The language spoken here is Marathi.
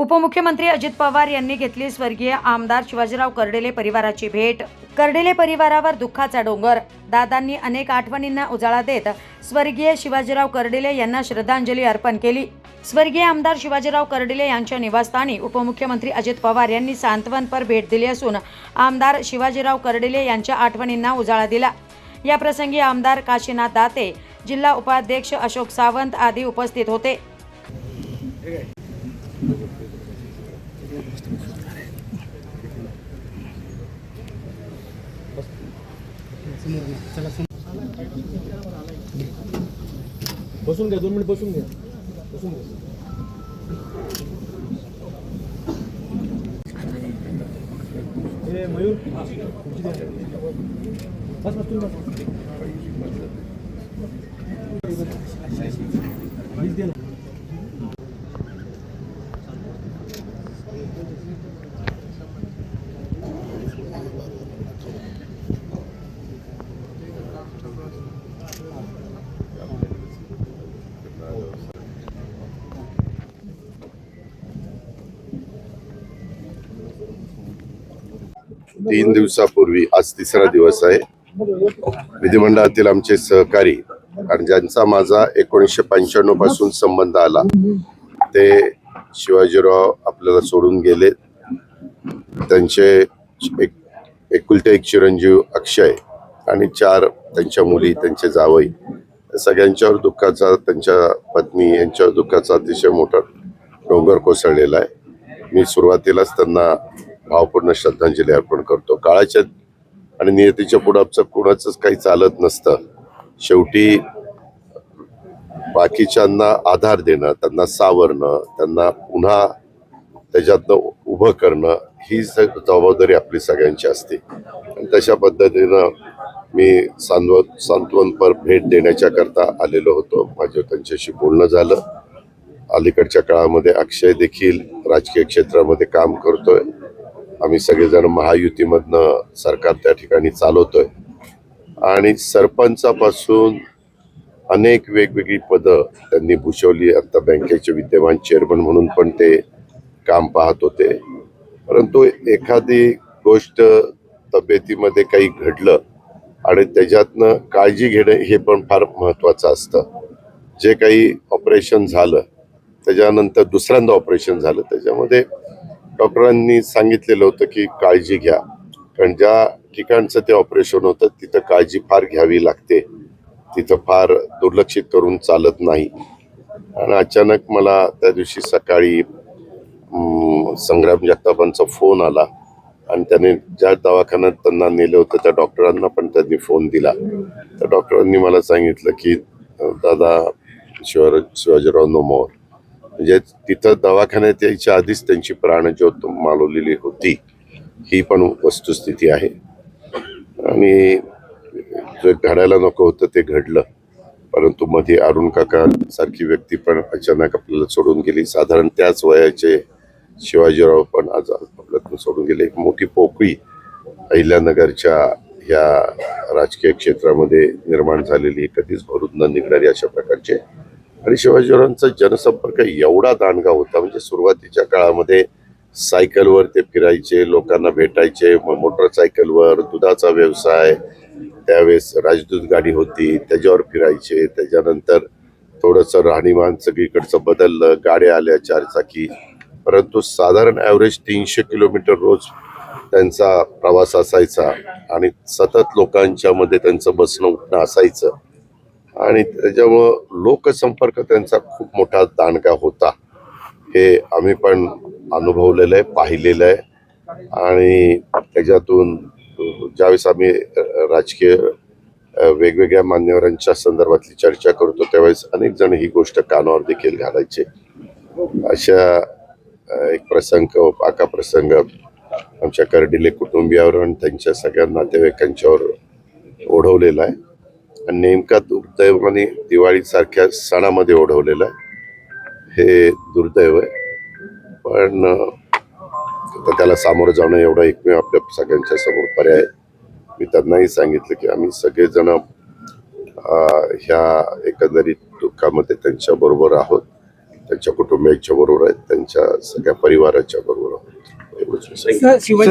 उपमुख्यमंत्री अजित पवार यांनी घेतली स्वर्गीय आमदार शिवाजीराव कर्डेले परिवाराची भेट. कर्डेले परिवारावर दुःखाचा डोंगर. दादांनी अनेक आठवणींना उजाळा देत स्वर्गीय शिवाजीराव कर्डेले यांना श्रद्धांजली अर्पण केली. स्वर्गीय आमदार शिवाजीराव कर्डिले यांच्या निवासस्थानी उपमुख्यमंत्री अजित पवार यांनी सांत्वनपर भेट दिली असून आमदार शिवाजीराव कर्डिले यांच्या आठवणींना उजाळा दिला. या प्रसंगी आमदार काशीनाथ दाते जिल्हा उपाध्यक्ष अशोक सावंत आदी उपस्थित होते. बसून घ्या दोन मिनिट बसून घ्या बसून घ्या ए मयूर खुर्ची द्या. बस बस तुम्ही बस वीस दे ना. तीन दिवसापूर्वी आज तिसरा दिवस आहे. विधिमंडळातील आमचे सहकारी आणि ज्यांचा माझा एकोणीसशे पंच्याण्णवपासून संबंध आला ते शिवाजीराव आपल्याला सोडून गेले. त्यांचे एक एकुलते एक चिरंजीव अक्षय आणि चार त्यांच्या मुली त्यांचे जावई. सगळ्यांच्यावर दुःखाचा त्यांच्या पत्नी यांच्यावर दुःखाचा अतिशय मोठा डोंगर कोसळलेला आहे. मी सुरुवातीलाच त्यांना भावपूर्ण श्रद्धांजली अर्पण करतो. काळाच्या आणि नियतीच्या पुढं आमचं कुणाचंच काही चालत नसतं. शेवटी बाकीच्यांना आधार देणं त्यांना सावरणं त्यांना पुन्हा त्याच्यातनं उभं करणं ही स- जबाबदारी आपली सगळ्यांची असते. आणि तशा पद्धतीनं मी सांत्व सांत्वनपर भेट देण्याच्याकरता आलेलो होतो. माझं त्यांच्याशी बोलणं झालं. अलीकडच्या काळामध्ये अक्षय देखील राजकीय क्षेत्रामध्ये काम करतोय. आम्ही सगळेजण महायुतीमधनं सरकार त्या ठिकाणी चालवतोय. आणि सरपंचापासून अनेक वेगवेगळी पदं त्यांनी भूषवली. आता बँकेचे विद्यमान चेअरमन म्हणून पण ते काम पाहत होते. परंतु एखादी गोष्ट तब्येतीमध्ये काही घडलं आणि त्याच्यातनं काळजी घेणं हे पण फार महत्त्वाचं असतं. जे काही ऑपरेशन झालं त्याच्यानंतर दुसऱ्यांदा ऑपरेशन झालं त्याच्यामध्ये डॉक्टरांनी सांगितलेलं होतं की काळजी घ्या. कारण ज्या ठिकाणचं ते ऑपरेशन होतं तिथं काळजी फार घ्यावी लागते. तिथं फार दुर्लक्षित करून चालत नाही. आणि अचानक मला त्या दिवशी सकाळी संग्राम जगतापांचा फोन आला. आणि त्याने ज्या दवाखान्यात त्यांना नेलं होतं त्या डॉक्टरांना पण त्यांनी फोन दिला. त्या डॉक्टरांनी मला सांगितलं की दादा शिवा शिवाजीराव नोमोर म्हणजे तिथं दवाखान्यात यायच्या आधीच त्यांची प्राणज्योत मालवलेली होती. ही पण वस्तुस्थिती आहे. आणि जे घडायला नको होतं ते घडलं. परंतु मध्ये अरुण काका सारखी व्यक्ती पण अचानक आपल्याला सोडून गेली. साधारण त्याच वयाचे शिवाजीराव पण आज आपल्यातून सोडून गेले. एक मोठी पोकळी अहिल्यानगरच्या ह्या राजकीय क्षेत्रामध्ये निर्माण झालेली कधीच भरून न निघणारी अशा प्रकारचे आणि शिवाजीरावांचा जनसंपर्क एवढा दांडगा होता म्हणजे सुरुवातीच्या काळामध्ये सायकलवर ते फिरायचे लोकांना भेटायचे मोटरसायकलवर दुधाचा व्यवसाय त्यावेळेस राजदूत गाडी होती त्याच्यावर फिरायचे त्याच्यानंतर थोडंसं राहणीमान सगळीकडचं बदललं गाड्या आल्या चारचाकी. परंतु साधारण ॲव्हरेज तीनशे किलोमीटर रोज त्यांचा प्रवास असायचा आणि सतत लोकांच्यामध्ये त्यांचं बसणं उठणं असायचं. आणि त्याच्यामुळं लोकसंपर्क त्यांचा खूप मोठा दांडगा होता. हे आम्ही पण अनुभवलेलं आहे पाहिलेलं आहे. आणि त्याच्यातून ज्यावेळेस आम्ही राजकीय वेगवेगळ्या मान्यवरांच्या संदर्भातली चर्चा करतो त्यावेळेस अनेक जण ही गोष्ट कानावर देखील घालायचे. अशा एक प्रसंग पाका प्रसंग आमच्या कर्डिले कुटुंबियावर आणि त्यांच्या सगळ्या नातेवाईकांच्यावर ओढवलेला आहे. नेमका दुर्दैवाने दिवाळीसारख्या सणामध्ये ओढवलेला आहे. हे दुर्दैव आहे. पण आता त्याला सामोरं जाणं एवढा एकमेव आपल्या सगळ्यांच्या समोर पर्याय आहे. मी त्यांनाही सांगितलं की आम्ही सगळेजण ह्या एकंदरीत दुःखामध्ये त्यांच्याबरोबर आहोत. त्यांच्या कुटुंबियांच्या बरोबर आहेत. त्यांच्या सगळ्या परिवाराच्या बरोबर आहोत. एवढंच